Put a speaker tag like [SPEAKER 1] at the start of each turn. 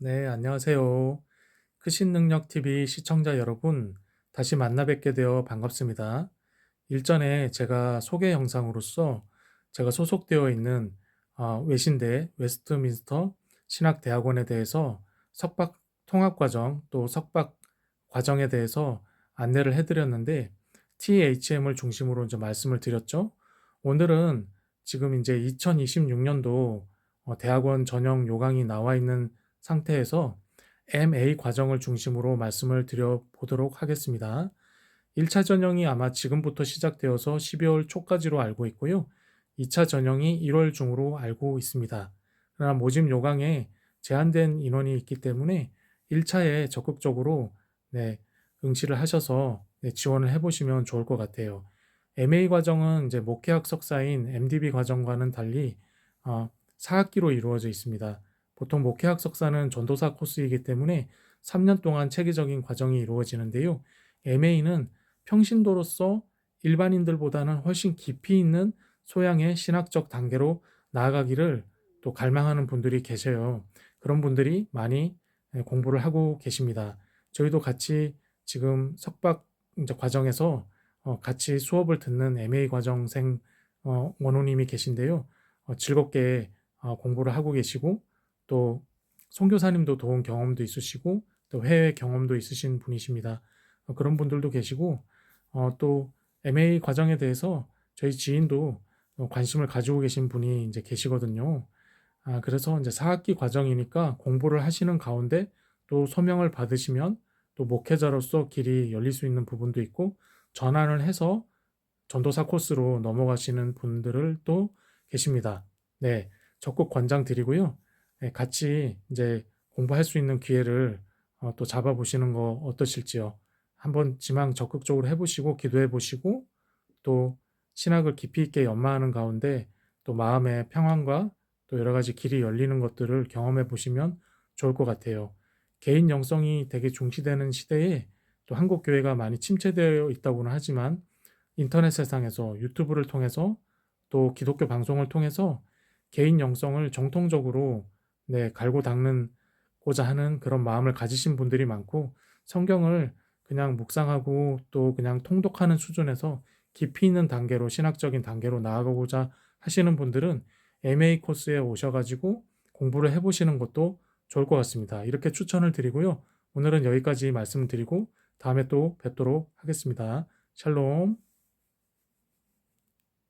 [SPEAKER 1] 네, 안녕하세요. 크신 능력 TV 시청자 여러분, 다시 만나 뵙게 되어 반갑습니다. 일전에 제가 소개 영상으로서 제가 소속되어 있는 어, 외신대 웨스트민스터 신학대학원에 대해서 석박 통합과정 또 석박 과정에 대해서 안내를 해드렸는데 THM을 중심으로 이제 말씀을 드렸죠. 오늘은 지금 이제 2026년도 대학원 전형 요강이 나와 있는 상태에서 MA 과정을 중심으로 말씀을 드려보도록 하겠습니다. 1차 전형이 아마 지금부터 시작되어서 12월 초까지로 알고 있고요. 2차 전형이 1월 중으로 알고 있습니다. 그러나 모집 요강에 제한된 인원이 있기 때문에 1차에 적극적으로 네, 응시를 하셔서 네, 지원을 해보시면 좋을 것 같아요. MA 과정은 이제 목회학 석사인 MDB 과정과는 달리 어, 4학기로 이루어져 있습니다. 보통 목회학 석사는 전도사 코스이기 때문에 3년 동안 체계적인 과정이 이루어지는데요. MA는 평신도로서 일반인들보다는 훨씬 깊이 있는 소양의 신학적 단계로 나아가기를 또 갈망하는 분들이 계셔요. 그런 분들이 많이 공부를 하고 계십니다. 저희도 같이 지금 석박 과정에서 어, 같이 수업을 듣는 MA 과정생 어, 원호님이 계신데요. 어, 즐겁게 공부를 하고 계시고 또 선교사님도 도운 경험도 있으시고 또 해외 경험도 있으신 분이십니다. 어, 그런 분들도 계시고 어, 또 MA 과정에 대해서 저희 지인도 어, 관심을 가지고 계신 분이 이제 계시거든요. 아, 그래서 이제 4학기 과정이니까 공부를 하시는 가운데 또 소명을 받으시면 또 목회자로서 길이 열릴 수 있는 부분도 있고 전환을 해서 전도사 코스로 넘어가시는 분들을 또 계십니다. 네, 적극 권장 드리고요. 네, 같이 이제 공부할 수 있는 기회를 어, 또 잡아보시는 거 어떠실지요? 한번 지망 적극적으로 해보시고 기도해 보시고 또 신학을 깊이 있게 연마하는 가운데 또 마음의 평안과 또 여러 가지 길이 열리는 것들을 경험해 보시면 좋을 것 같아요. 개인 영성이 되게 중시되는 시대에 또 한국 교회가 많이 침체되어 있다고는 하지만 인터넷 세상에서 유튜브를 통해서 또 기독교 방송을 통해서 개인 영성을 정통적으로 네, 갈고 닦는고자 하는 그런 마음을 가지신 분들이 많고 성경을 그냥 묵상하고 또 그냥 통독하는 수준에서 깊이 있는 단계로 신학적인 단계로 나아가고자 하시는 분들은 MA 코스에 오셔가지고 공부를 해보시는 것도 좋을 것 같습니다. 이렇게 추천을 드리고요. 오늘은 여기까지 말씀드리고 다음에 또 뵙도록 하겠습니다. 샬롬.